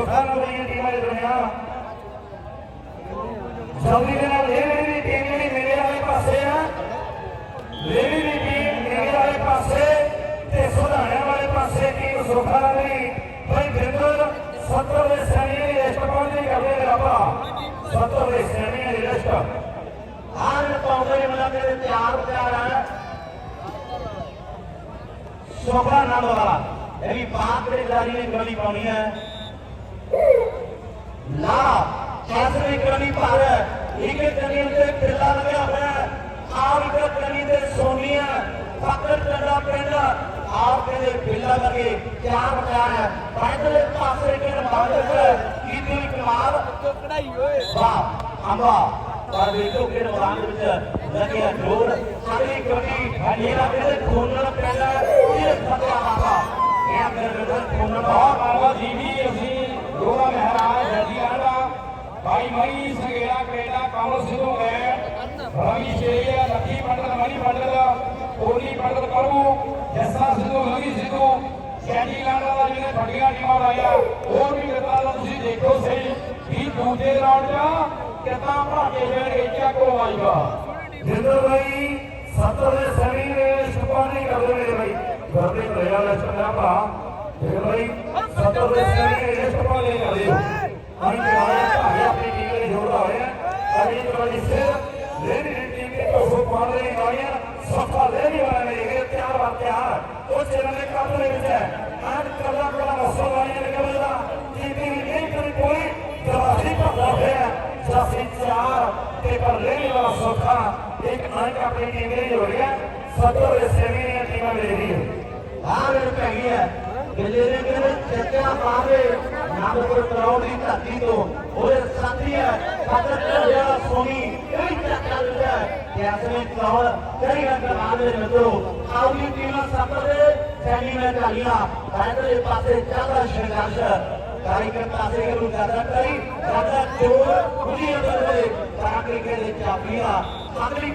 ਸੁਖਾ ਨਾਲ ਦੀਆਂ ਟੀਮਾਂ ਦੇ ਦਰਮਿਆਨ ਜਲਦੀ ਦੇ ਨਾਲ ਇਹ ਮੇਰੀ ਟੀਮ ਜਿਹੜੀ ਮੇਰੇ ਵਾਲੇ ਪਾਸੇ ਆ ਲੇਡੀ ਦੀ ਟੀਮ ਮੇਰੇ ਵਾਲੇ ਪਾਸੇ ਤੇ ਸੁਧਾਰਿਆਂ ਵਾਲੇ ਪਾਸੇ ਟੀਮ ਸੁਖਾ ਨਾਲ ਦੀ ਭਾਈ ਬਿੰਦਰ 70 ਦੇ ਸੈਣੀਆਂ ਦੀ ਲਿਸਟ ਪਹੁੰਚੀ ਕਰਦੇ ਨੇ ਰੱਬਾ 70 ਦੇ ਸੈਣੀਆਂ ਦੀ ਲਿਸਟ ਆਰ ਪਾਉਂਦੇ ਮਿਲਾ ਕੇ ਤਿਆਰ ਤਿਆਰ ਹੈ ਸ਼ੋਭਾ ਨਾਮ ਵਾਲਾ ਇਹ ਵੀ ਬਾਪ ਦੇ ਖਿਡਾਰੀ ਨੇ ਹੈ ਕੈਸਰੀ ਗੋਲੀ ਪਾਰ ਇੱਕ ਕਨੀ ਤੇ ਪਿੱਲਾ ਲਗਿਆ ਹੋਇਆ ਹੈ। ਆਪ ਇੱਕ ਕਨੀ ਤੇ ਸੋਨੀਆ ਫਕਰ ਟੰਡਾ ਪਿੰਡ ਆਪ ਦੇ ਪਿੱਲਾ ਲਗੇ ਚਾਰ ਬਚਾਰ ਹੈ ਪੈਦਲੇ ਪਾਸੇ ਕਿਨ ਮਾਲਕ ਕੀਤੀ ਕਮਾਲ ਕਢਾਈ ਓਏ ਵਾਹ ਅੰਬਾ ਪਰ ਦੇਖੋ ਕਿ ਮੈਦਾਨ ਵਿੱਚ ਲੱਗਿਆ ਜੋਰ ਸਾਰੀ ਕਬੀ ਮੇਰਾ ਮੇਰੇ ਖੂਨਣ ਪੈਣਾ ਇਹ ਫਤਿਆ ਬਾਬਾ ਇਹ ਮੇਰੇ ਮੇਰੇ ਖੂਨਣ ਮਾਰਵਾ ਜੀ ਵੀ ਅਸੀਂ ਦੋਹਾ ਮਹਾਰਾਜ ਜੱਜੀਆਂ ਦਾ ਭਾਈ ਮਈ ਸੰਗੇੜਾ ਕੈਨੇਡਾ ਕਮਲ ਸਿੱਧੂ ਹੈ ਰਵੀ ਸ਼ੇਰੀਆ ਲੱਖੀ ਪੰਡਤ ਮਣੀ ਪੰਡਤ ਕੋਲੀ ਪੰਡਤ ਕਰੂ ਜੱਸਾ ਸਿੱਧੂ ਲਗੀ ਸਿੱਧੂ ਸੈਣੀ ਲਾਣਾ ਦਾ ਜਿਹਨੇ ਵੱਡੀਆਂ ਟੀਮਾਂ ਲਾਇਆ ਹੋਰ ਵੀ ਕਿਤਾ ਦਾ ਤੁਸੀਂ ਦੇਖੋ ਸਹੀ, ਵੀ ਦੂਜੇ ਰਾਉਂਡ 'ਚ ਕਿਤਾ ਭਾਗੇ ਜਿਹੜੇ ਇੱਚਾ ਕੋ ਆਏਗਾ ਜਿੰਦਰ ਭਾਈ ਸੱਤਰ ਦੇ ਸੈਣੀ ਨੇ ਸੁਪਾ ਨਹੀਂ ਕਰਦੇ ਮੇਰੇ ਭਾਈ ਕਰਦੇ ਪ੍ਰੇਰਾ ਲੈ ਚੱਲਿਆ ਭਾ ਜਿੰਦਰ ਭਾਈ ਸੱਤਰ ਦੇ ਸੈਣੀ ਨੇ ਸੁਪਾ ਨਹੀਂ ਕਰਦੇ ਅਸੀਂ ਜਵਾਇਆ ਭਾਵੇਂ ਆਪਣੀ ਟੀਮ ਦੇ ਜੋੜਦਾ ਹੋਇਆ ਅਜੀ ਤੁਹਾਡੀ ਸਿਰ ਲੈਣੀ ਦੀ ਟੀਮ ਦੇ ਕੋਲ ਪਾੜ ਰਹੀ ਗਾੜੀਆਂ ਸਫਾ ਲੈਣੀ ਵਾਲਾ ਮੇਰੇ ਵੀਰ ਤਿਆਰ ਵਾ ਤਿਆਰ ਉਹ ਚਿਹਰੇ ਦੇ ਕੱਪ ਦੇ ਵਿੱਚ ਹੈ ਆਜ ਕੱਲਾ ਕੱਲਾ ਮਸਲਾ ਵਾਲੀਆਂ ਨਿਕਲਦਾ ਟੀਮ ਦੀ ਨਹੀਂ ਕਰੀ ਕੋਈ ਜਵਾਹੀ ਭਰਦਾ ਹੋਇਆ ਜਾਸੀ ਚਾਰ ਤੇ ਪਰ ਲੈਣੀ ਵਾਲਾ ਸੌਖਾ ਇੱਕ ਅੰਕ ਆਪਣੀ ਟੀਮ ਦੇ ਜੋੜ ਗਿਆ ਸੱਤਰ ਦੇ ਕਹਿੰਦੇ ਚੱਕਿਆ ਪਾਵੇ ਨਾਮਪੁਰ ਕਰਾਉਣ ਦੀ ਧਰਤੀ ਤੋਂ। ਉਹਦੇ ਸਾਥੀ ਹੈ ਫਕਰ ਸੋਨੀ, ਕੋਈ ਚੱਕਰ ਲਿਆ ਕੈਸਵੇਂ ਕਰਾਉਣ ਕਈ ਅੰਗਰਾਂ ਦੇ ਮਿੱਤਰੋ ਆਉਗੀ ਟੀਮਾਂ ਸੱਤਰ ਦੇ ਸੈਣੀ ਨੇ ਢਾਲੀਆਂ। ਪੈਦਲੇ ਪਾਸੇ ਚੱਲਦਾ ਸੰਘਰਸ਼। ਕਾਰੀਗਰ ਪਾਸੇ ਨੂੰ ਕਰਦਾ ਕਰੀ ਕਰਦਾ ਜੋਰ ਖੁਦੀ ਅੰਦਰ ਦੇ ਤਾਂ ਕ੍ਰਿਕਟ ਦੇ ਚਾਪੀਆਂ ਅਗਲੀ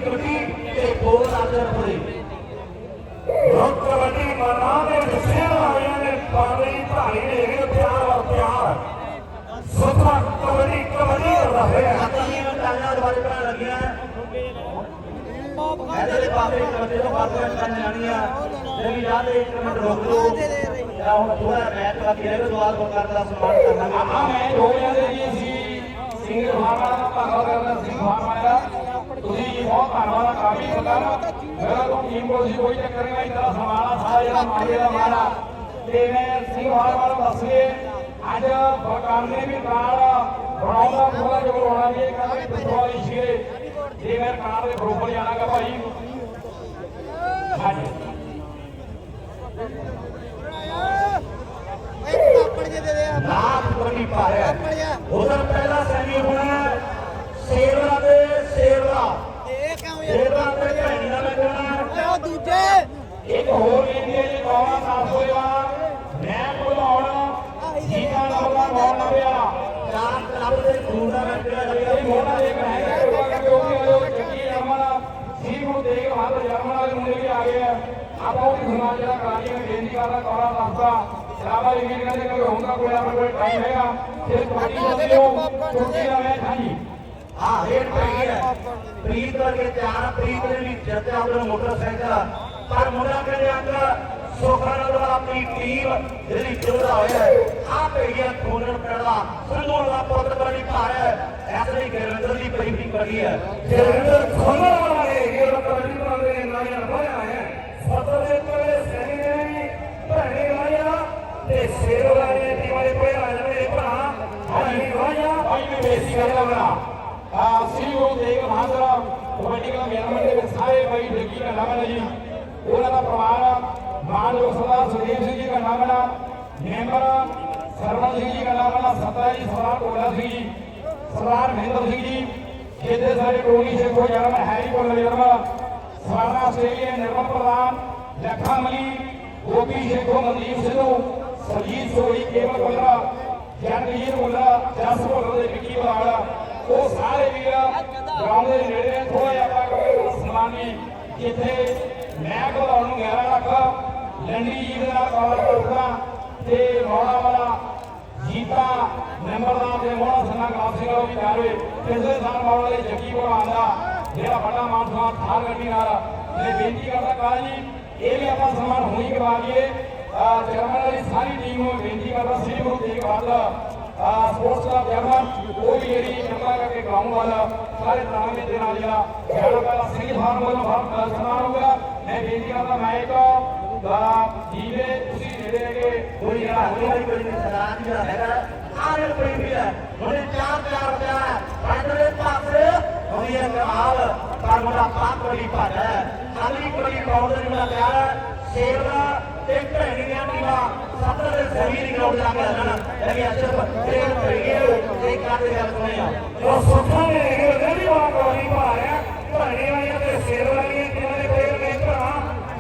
ਤੇ ਦੇ ਨੇ ਪਾਣੀ ਭਾਈ ਨੇ ਇਹ ਪਿਆਰ ਔਰ ਪਿਆਰ। ਸੁਪਾ ਕਬੱਡੀ ਕਬੱਡੀ ਕਰਦਾ ਹੋਇਆ। ਅਤਲੀਆਂ ਟਾਂਗਾਂ ਦੁਆਰੇ ਬਣਾ ਲੱਗੀਆਂ ਇਹਦੇ ਪਾਸੇ ਕਬੱਡੀ ਤੋਂ ਬਾਅਦ ਵਿੱਚ ਕਰਨ ਜਾਣੀਆਂ। ਜੇ ਵੀ ਯਾਦ ਇੱਕ ਮਿੰਟ ਰੋਕ ਲਓ ਜਾਂ ਹੁਣ ਥੋੜਾ ਮੈਚ ਬਾਕੀ ਰਹਿ ਗਿਆ ਦੁਆਰ ਕੋ ਕਰਨ ਦਾ ਸਨਮਾਨ ਕਰਨਾ। ਆਹ ਮੈਂ ਹੋ ਜਾਂਦੇ ਜੀ ਅਸੀਂ ਸਿੰਘ ਫਾਰਮਾ ਦਾ ਧੰਨਵਾਦ ਕਰਦਾ ਸਿੰਘ ਫਾਰਮਾ ਦਾ। ਤੁਸੀਂ ਬਹੁਤ ਧੰਨਵਾਦ ਕਾਫੀ ਬੰਦਾ ਮੇਰਾ ਤੋਂ ਟੀਮ ਕੋਲ ਸੀ ਕੋਈ ਚੱਕਰ ਨਹੀਂ ਤੇਰਾ ਸਮਾਨਾ ਸਾਰਾ ਜਿਹੜਾ ਮਾੜੇ ਦਾ ਮਾਰਾ। ਮੈਂ ਸਿੰਘ ਫਾਰਮਾ ਨੂੰ ਦੱਸ ਕੇ ਅੱਜ ਬਲਕਾਰ ਨੇ ਵੀ ਕਾਰ ਬਣਾਉਂਦਾ ਥੋੜਾ ਜਿਹਾ ਹੋਣਾ ਵੀ ਕਹਿੰਦਾ ਵੀ ਪਿੱਛੋਂ ਵਾਲੀ ਸ਼ੀਰੇ ਜੇ ਮੈਂ ਕਾਰ ਦੇ ਬਰੋਬਰ ਜਾਣਾਗਾ ਭਾਈ। ਹਾਂਜੀ। ਨਾਮ ਕਬੱਡੀ ਪਾ ਰਿਹਾ? ਪਾਪੜ ਜਾ ਉਧਰ ਪਹਿਲਾ ਸੈਮੀ ਹੋਣਾ ਸੇਵਰਾ ਤੇ ਸੇਵਰਾ ਇਹ ਕਿਉਂ ਯਾਰ ਸੇਵਰਾ ਤੇ ਭੈਣੀ ਦਾ ਲੱਗਣਾ ਉਹ ਦੂਜੇ। ਇੱਕ ਹੋਰ ਬੇਨਤੀ ਹੈ ਜੀ ਕੌਮਾ ਸਾਫ਼ ਹੋਏਗਾ ਮੈਂ ਭੁਲਾਉਣ ਜੀਤਾ ਨੰਬਰ ਕੌਣ ਲਵਿਆ ਚਾਰ ਕਲੱਬ ਦੇ ਟੂਰਨਾਮੈਂਟ ਜਿਹੜਾ ਲੱਗਿਆ ਇਹ ਮੋਢਾ ਦੇ ਮੈਂ ਕਿਹਾ ਕਿ ਉਹ ਵੀ ਆਇਓ ਚੱਕੀ ਜਰਮਨ ਸੀ ਨੂੰ ਦੇਖ ਹੱਥ ਜਰਮਨ ਵਾਲੇ ਮੁੰਡੇ ਵੀ ਆ ਗਏ ਆ। ਆਪਾਂ ਉਹ ਸਮਾਜ ਜਿਹੜਾ ਕਰਾਜੀ ਬੇਨਤੀ ਕਰਦਾ ਕੌੜਾ ਦੱਸਦਾ ਸ਼ਰਾਬਾ ਵੀ ਕਹਿੰਦੇ ਕਿ ਹੁੰਦਾ ਕੋਈ ਆਪਣਾ ਕੋਈ ਟਾਈਮ ਹੈਗਾ। ਫਿਰ ਤੁਹਾਡੀ ਜਾਂਦੇ ਹੋ ਛੁੱਟੀ ਦਾ ਮੈਂ ਹਾਂਜੀ ਹਾਂ ਰੇਡ ਪੈ ਗਈ ਹੈ। ਪ੍ਰੀਤ ਵਰਗੇ ਚਾਰ ਪ੍ਰੀਤ ਨੇ ਵੀ ਜਿੱਤਿਆ ਉਹਨਾਂ ਮੋਟਰਸਾਈਕਲ। ਪਰ ਮੁੰਡਾ ਕਹਿੰਦੇ ਅੰਦਰ ਸੋਖਾ ਨਾਲ ਆਪਣੀ ਟੀਮ ਜਿਹੜੀ ਜੋੜਾ ਹੋਇਆ ਆ ਪੈ ਗਿਆ ਖੋਨਣ ਪੈਣਾ ਸੰਧੂ ਦਾ ਪੁੱਤ ਬੜੀ ਭਾਰ ਹੈ। ਐਸੀ ਗੁਰਵਿੰਦਰ ਦੀ ਪ੍ਰੀਤੀ ਕਰੀ ਹੈ। ਗੁਰਵਿੰਦਰ ਖੋਨਣ ਭਾਈ ਬੇਸੀ ਕਰਦਾ ਬਣਾ ਆ ਸੀਓ ਦੇਖ ਮਹਾਂਦਰਾ ਕਬੱਡੀ ਦਾ ਮੈਨੇਜਮੈਂਟ ਦੇ ਸਾਰੇ ਭਾਈ ਡੱਗੀ ਦਾ ਨਾਮ ਹੈ ਜੀ ਉਹਨਾਂ ਦਾ ਪਰਿਵਾਰ ਮਾਨਯੋਗ ਸਰਦਾਰ ਸੁਖਦੇਵ ਸਿੰਘ ਜੀ ਦਾ ਨਾਮ ਹੈ ਮੈਂਬਰ ਸਰਵਣ ਸਿੰਘ ਜੀ ਦਾ ਨਾਮ ਹੈ ਸਤਰਾ ਜੀ ਸਰਦਾਰ ਟੋਲਾ ਸਿੰਘ ਜੀ ਸਰਦਾਰ ਮਹਿੰਦਰ ਸਿੰਘ ਜੀ ਜਿਹਦੇ ਸਾਰੇ ਟੋਨੀ ਸ਼ੇਖੋ ਜਨਮ ਹੈਰੀ ਕੋਲ ਜਨਮ ਸਰਦਾਰ ਆਸਟ੍ਰੇਲੀਆ ਨਿਰਮਲ ਪ੍ਰਧਾਨ ਲੱਖਾ ਮਲੀ ਗੋਪੀ ਸ਼ੇਖੋ ਮਨਦੀਪ ਸਿੱਧੂ ਸਰਜੀਤ ਸੋਈ ਕੇਵਲ ਬੱਲਾ ਜਗਜੀਤ ਮੁੱਲਾ ਜਸ ਭੁੱਲਰ ਦੇ ਵਿੱਕੀ ਬਰਾੜ ਉਹ ਸਾਰੇ ਵੀਰ ਗਰਾਊਂਡ ਦੇ ਨੇੜੇ ਥੋੜਾ ਆਪਾਂ ਕੋਈ ਸਨਮਾਨੀ ਜਿੱਥੇ ਮੈਂ ਘਲਾਉਣ ਨੂੰ 11 ਲੱਖ ਲੰਡੀ ਜੀ ਦੇ ਨਾਲ ਕਾਲ ਕਰੂਗਾ ਤੇ ਮੌਲਾ ਵਾਲਾ ਜੀਤਾ ਨੰਬਰਦਾਰ ਦੇ ਮੋਹਣਾ ਸੰਨਾ ਗਲਾਬ ਵੀ ਤਿਆਰ ਹੋਏ ਸਾਲ ਮਾਉਣ ਵਾਲੇ ਜੱਗੀ ਭਗਵਾਨ ਦਾ ਜਿਹੜਾ ਵੱਡਾ ਮਾਨ ਥਾਰ ਗੱਡੀ ਨਾਲ, ਇਹ ਬੇਨਤੀ ਕਰਦਾ ਕਾਲ ਜੀ, ਇਹ ਵੀ ਆਪਾਂ ਸਨਮਾਨ ਹੋਣੀ ਕਰਵਾ ਲਈਏ ਚੇਅਰਮੈਨ ਵਾਲੀ ਸਾਰੀ ਟੀਮ ਨੂੰ ਬੇਨਤੀ ਕਰਦਾ ਸ੍ਰੀ ਗੁਰੂ ਤੇਗ ਬਹਾਦਰ ਸਪੋਰਟਸ ਦਾ ਚੇਅਰਮੈਨ ਉਹ ਜਿਹੜੀ ਕਿਰਪਾ ਕਰਕੇ ਗਰਾਊਂਡ ਵਾਲਾ, ਸਾਰੇ ਤਾਲਮੇਲ ਦੇ ਨਾਲ ਜਿਹੜਾ ਜਿਹੜਾ ਪਹਿਲਾ ਸਿੰਘ ਫਾਰਮ ਵੱਲੋਂ ਬਹੁਤ ਸਨਮਾਨ ਹੋਊਗਾ ਮੈਂ ਬੇਨਤੀ ਕਰਦਾ ਮੈਂ ਇੱਕ ਜੀਵੇ, ਤੁਸੀਂ ਜਿਹੜੇ ਕਿ ਕੋਈ ਜਿਹੜਾ ਹੋਣੀ ਵਾਲੀ ਕੋਈ ਨਹੀਂ, ਸਰਦਾਰ ਹੈਗਾ ਆਰੇ ਕੋਈ ਉਹਨੇ ਚਾਰ ਚਾਰ ਪਿਆ ਪੰਜਵੇਂ ਪਾਸੇ ਹੋਈ ਹੈ ਕਮਾਲ ਪਰ ਮੁੰਡਾ ਪਾਕ ਬੜੀ ਭੱਜ ਹੈ ਖਾਲੀ ਕੋਈ ਕੌਣ ਦੇ ਨਾਲ ਪਿਆ ਸ਼ੇਰ ਦਾ ਤੇ ਭੈਣੀਆਂ ਟੀਮਾਂ ਸੱਤਰ ਦੇ ਜ਼ਮੀਨ ਗਰਾਊਂਡ ਜਾ ਕੇ ਹਰਨ ਲੱਗੇ ਅਸ਼ਰਫ ਇਹ ਭਈਏ ਤੇ ਕਾਦੇ ਗੱਲ ਸੁਣੇ ਆ ਉਹ ਸੁੱਖਾਂ ਨੇ ਇਹ ਜਿਹੜੀ ਬਾਤ ਹੋਈ ਭਾਰਿਆ ਭੈਣੀ ਵਾਲੀਆਂ ਤੇ ਸ਼ੇਰ ਵਾਲੀਆਂ ਟੀਮਾਂ ਦੇ ਪੇਰ ਨੇ ਭਰਾ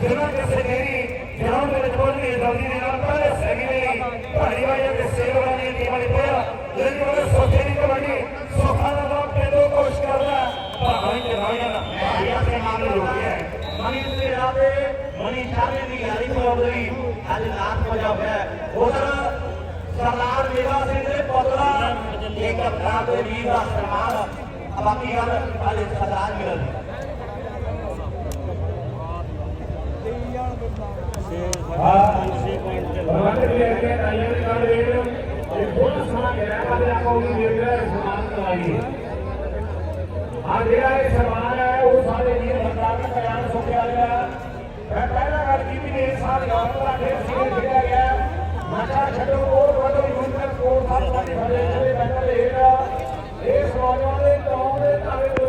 ਜਿਹਨਾਂ ਕਿਸੇ ਨੇ ਜਨਾਬ ਦੇ ਵਿੱਚ ਬੋਲਣੀ ਜਲਦੀ ਦੇ ਨਾਲ ਪਹਿਲੇ ਸਹੀ ਨਹੀਂ ਭਾਰੀ ਵਾਲੇ ਤੇ ਸੇਵ ਵਾਲੇ ਟੀਮਾਂ ਨੇ ਪਿਆ ਲੇਕਿਨ ਉਹ ਸੋਚੇ ਨਹੀਂ ਕਬੱਡੀ ਸੋਖਾ ਦਾ ਬਾਪ ਤੇ ਦੋ ਕੋਸ਼ਿਸ਼ ਕਰਦਾ ਭਾਵੇਂ ਕਿ ਰਾਇਆ ਨਾ ਭਾਰੀ ਆਪਣੇ ਨਾਮ ਨੂੰ ਰੋਕਿਆ ਮਨੀ ਦੇ ਰਾਤੇ ਮਨੀ ਚਾਰੇ ਦੀ ਯਾਰੀ ਹੋ ਗਈ ਅੱਜ ਰਾਤ ਵਜਾ ਹੋਇਆ ਉਧਰ ਸਰਦਾਰ ਮੇਵਾ ਸਿੰਘ ਦੇ ਪੁੱਤਰਾ ਇੱਕ ਆਪਣਾ ਦੇ ਵੀਰ ਦਾ ਸਨਮਾਨ। ਬਾਕੀ ਗੱਲ ਅੱਜ ਸਰਦਾਰ ਮਿਲਣ ਭਗਵੰਤ ਜੀ ਅੱਗੇ ਤਾਈਆਂ ਦੇ ਨਾਲ। ਵੇਖ ਇਹ ਬਹੁਤ ਸਮਾਂ ਗਿਆ ਪਰ ਆਪਾਂ ਉਹ ਵੀ ਵੇਖ ਰਿਹਾ ਸਮਾਨ ਕਰਾਈਏ ਆ ਜਿਹੜਾ ਇਹ ਸਮਾਨ